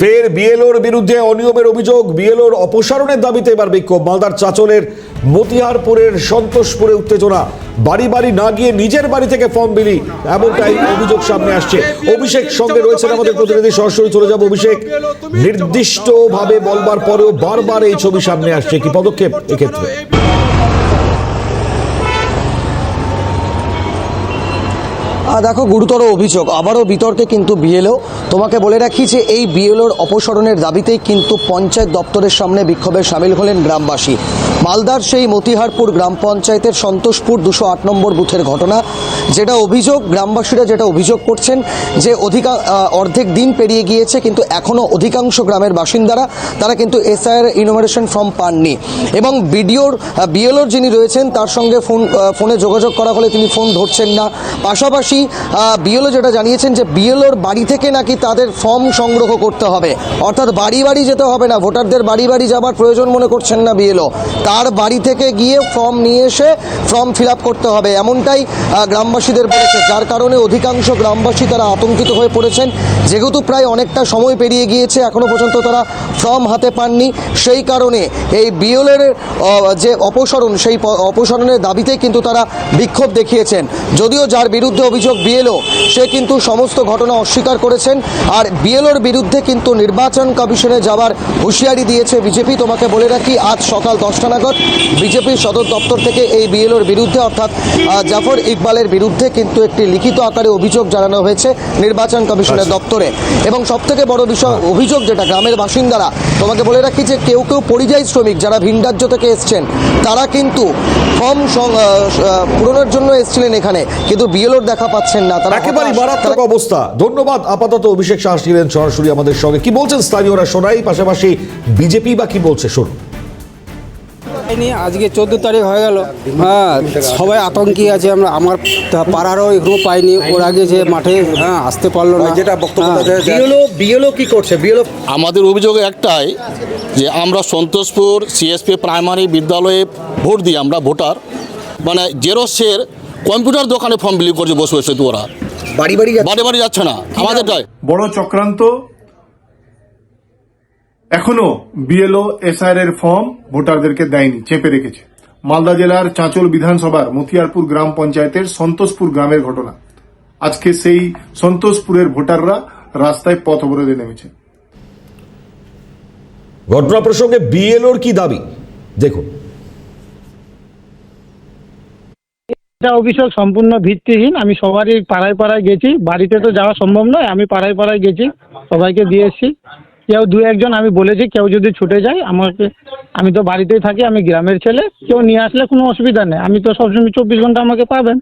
ফের বিএলওর বিরুদ্ধে অনিয়মের অভিযোগ, বিএলওর অপসারণের দাবিতে এবার বিক্ষোভ। মালদার চাচলের মতিহারপুরের সন্তোষপুরে উত্তেজনা। বাড়ি বাড়ি না গিয়ে নিজের বাড়ি থেকে ফর্ম বিলি, এমনটাই অভিযোগ সামনে আসছে। অভিষেক সঙ্গে রয়েছেন আমাদের প্রতিনিধি, সরাসরি চলে যাব অভিষেক। নির্দিষ্ট ভাবে বলবার পরেও বারবার এই ছবি সামনে আসছে। কি পদক্ষেপ এক্ষেত্রে? দেখো, গুরুতর অভিযোগ। আবারও বিতর্কে কিন্তু বিএলও। তোমাকে বলে রাখি যে এই বিএলওর অপসারণের দাবিতেই কিন্তু পঞ্চায়েত দপ্তরের সামনে বিক্ষোভে সামিল হলেন গ্রামবাসী। মালদার সেই মতিহারপুর গ্রাম পঞ্চায়েতের সন্তোষপুর দুশো আট নম্বর বুথের ঘটনা। যেটা অভিযোগ, গ্রামবাসীরা যেটা অভিযোগ করছেন যে অধিকা অর্ধেক দিন পেরিয়ে গিয়েছে, কিন্তু এখনও অধিকাংশ গ্রামের বাসিন্দারা তারা কিন্তু এসআইআর ইনোমারেশন ফর্ম পাননি। এবং বিডিওর বিএলওর যিনি রয়েছেন, তার সঙ্গে ফোন ফোনে যোগাযোগ করা হলে তিনি ফোন ধরছেন না। পাশাপাশি বিএলও যেটা জানিয়েছেন যে বিএলওর বাড়ি থেকে নাকি তাদের ফর্ম সংগ্রহ করতে হবে। অর্থাৎ বাড়ি বাড়ি যেতে হবে না, ভোটারদের বাড়ি বাড়ি যাবার প্রয়োজন মনে করছেন না বিএলও। তার বাড়ি থেকে গিয়ে ফর্ম নিয়ে এসে ফর্ম ফিল করতে হবে, এমনটাই গ্রামবাসীদের বলেছে। যার কারণে অধিকাংশ গ্রামবাসী তারা আতঙ্কিত হয়ে পড়েছেন। যেহেতু প্রায় অনেকটা সময় পেরিয়ে গিয়েছে, এখনও পর্যন্ত তারা ফর্ম হাতে পাননি। সেই কারণে এই বিএলের যে অপসারণ, সেই অপসারণের দাবিতে কিন্তু তারা বিক্ষোভ দেখিয়েছেন। যদিও যার বিরুদ্ধে অভিযোগ বিএলও। সে কিন্তু সমস্ত ঘটনা অস্বীকার করেছেন আর বিএলওর বিরুদ্ধে কিন্তু নির্বাচন কমিশনে যাওয়ার হুঁশিয়ারি দিয়েছে বিজেপি। তোমাকে বলে রাখি আজ সকাল দশটা নাগাদ বিজেপির সদর দপ্তর থেকে এই বিএলওর বিরুদ্ধে অর্থাৎ জাফর ইকবালের বিরুদ্ধে কিন্তু একটি লিখিত আকারে অভিযোগ জানানো হয়েছে নির্বাচন কমিশনের দপ্তরে। এবং সব থেকে বড় বিষয় অভিযোগ যেটা গ্রামের বাসিন্দারা তোমাকে বলে রাখি যে কেউ কেউ পরিযায়ী শ্রমিক যারা ভিন রাজ্য থেকে এসছেন তারা কিন্তু ফর্ম পূরণের জন্য এসছিলেন এখানে। কিন্তু বিএলওর দেখা পাচ্ছেন না তারা একেবারে মারাত্মক অবস্থা। ধন্যবাদ আপাতত অভিষেক শাহ ছিলেন সরাসরি আমাদের সঙ্গে। কি বলছেন স্থানীয়রা শোনাই পাশাপাশি বিজেপি বা কি বলছে? শুনুন। হয়নি আজকে চোদ্দ তারিখ হয়ে গেল। হ্যাঁ সবাই আতঙ্কি আছে আমরা আমার পাড়ারও এখনও পাইনি। ওর আগে যে মাঠে হ্যাঁ আসতে পারল না। যেটা বক্তব্য বিএলও বিএলও কি করছে? বিএলও আমাদের অভিযোগ একটাই যে আমরা সন্তোষপুর সিএসপি প্রাইমারি বিদ্যালয়ে ভোট দিই আমরা ভোটার। মানে জেরক্সের কম্পিউটার দোকানে ফর্ম বিলি করছে বসে বসে তো ওরা বাড়ি বাড়ি যাচ্ছে? বাড়ি বাড়ি যাচ্ছে না আমাদেরটাই বড় চক্রান্ত। এখনও বিএলও এসআর এর ফর্ম ভোটারদেরকে দেয়নি চেপে রেখেছে। মালদা জেলার চাঁচল বিধানসভার মতিয়ারপুর গ্রাম পঞ্চায়েতের সন্তোষপুর গ্রামের ঘটনা। আজকে সেই সন্তোষপুরের ভোটাররা রাস্তায় পথ অবরোধে নেমেছে। ঘটনা প্রসঙ্গে বিএলওর কি দাবি? দেখুন এটা অভিযোগ সম্পূর্ণ ভিত্তিহীন। আমি সবারই পাড়ায় পাড়ায় গেছি। বাড়িতে তো যাওয়া সম্ভব নয়, আমি পাড়ায় পাড়ায় গেছি, সবাইকে দিয়ে এসেছি। কেউ দু একজন আমি বলেছি, কেউ যদি ছুটে যায়, আমাকে, আমি তো বাড়িতেই থাকি, আমি গ্রামের ছেলে, কেউ নিয়ে আসলে কোনো অসুবিধা নেই। আমি তো সবসময় চব্বিশ ঘণ্টা আমাকে পাবেন।